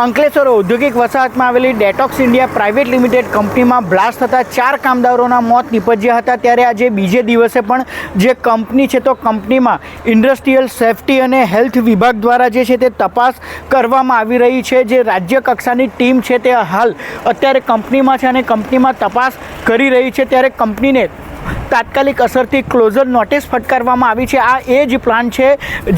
અંકલેશ્વર ઔદ્યોગિક વસાહતમાં આવેલી ડેટોક્સ ઇન્ડિયા પ્રાઇવેટ લિમિટેડ કંપનીમાં બ્લાસ્ટ થતાં ચાર કામદારોના મોત નીપજ્યા હતા. ત્યારે આજે બીજે દિવસે પણ જે કંપની છે તો કંપનીમાં ઇન્ડસ્ટ્રીયલ સેફટી અને હેલ્થ વિભાગ દ્વારા જે છે તે તપાસ કરવામાં આવી રહી છે. જે રાજ્ય કક્ષાની ટીમ છે તે હાલ અત્યારે કંપનીમાં છે અને કંપનીમાં તપાસ કરી રહી છે. ત્યારે કંપનીને તાત્કાલિક અસરથી ક્લોઝર નોટિસ ફટકારવામાં આવી છે. આ એ જ પ્લાન છે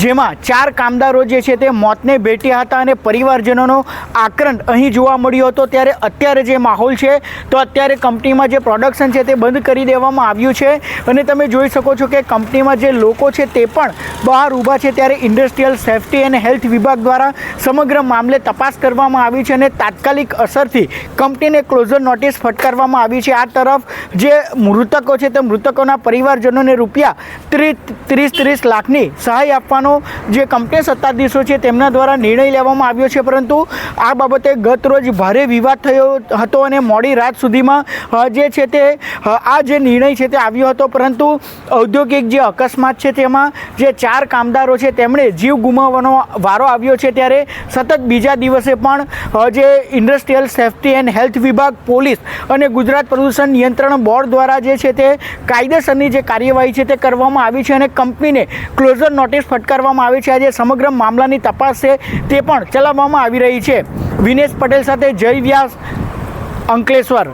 જેમાં ચાર કામદારો જે છે તે મોતને ભેટ્યા હતા અને પરિવારજનોનો આક્રંદ અહીં જોવા મળ્યો હતો. ત્યારે અત્યારે જે માહોલ છે, તો અત્યારે કંપનીમાં જે પ્રોડક્શન છે તે બંધ કરી દેવામાં આવ્યું છે. અને તમે જોઈ શકો છો કે કંપનીમાં જે લોકો છે તે પણ બહાર ઊભા છે. ત્યારે ઇન્ડસ્ટ્રીયલ સેફટી અને હેલ્થ વિભાગ દ્વારા સમગ્ર મામલે તપાસ કરવામાં આવી છે અને તાત્કાલિક અસરથી કંપનીને ક્લોઝર નોટિસ ફટકારવામાં આવી છે. આ તરફ જે મૃતકો છે તે મૃતકોના પરિવારજનોને રૂપિયા ત્રીસ ત્રીસ ત્રીસ લાખની સહાય આપવાનો જે કંપની સત્તાધીશો છે તેમના દ્વારા નિર્ણય લેવામાં આવ્યો છે. પરંતુ આ બાબતે ગત રોજ ભારે વિવાદ થયો હતો અને મોડી રાત સુધીમાં જે છે તે આ જે નિર્ણય છે તે આવ્યો હતો. પરંતુ ઔદ્યોગિક જે અકસ્માત છે તેમાં જે ચાર કામદારો છે તેમણે જીવ ગુમાવવાનો વારો આવ્યો છે ત્યારે સતત બીજા દિવસે પણ જે ઇન્ડસ્ટ્રીયલ સેફટી એન્ડ હેલ્થ વિભાગ પોલીસ અને ગુજરાત પ્રદૂષણ નિયંત્રણ બોર્ડ દ્વારા જે છે તે કાયદેસરની જે કાર્યવાહી છે તે કરવામાં આવી છે અને કંપનીને ક્લોઝર નોટિસ ફટકારવામાં આવી છે. આજે સમગ્ર મામલાની તપાસ છે તે પણ ચલાવવામાં આવી રહી છે. વિનેશ પટેલ સાથે જય વ્યાસ અંકલેશ્વર.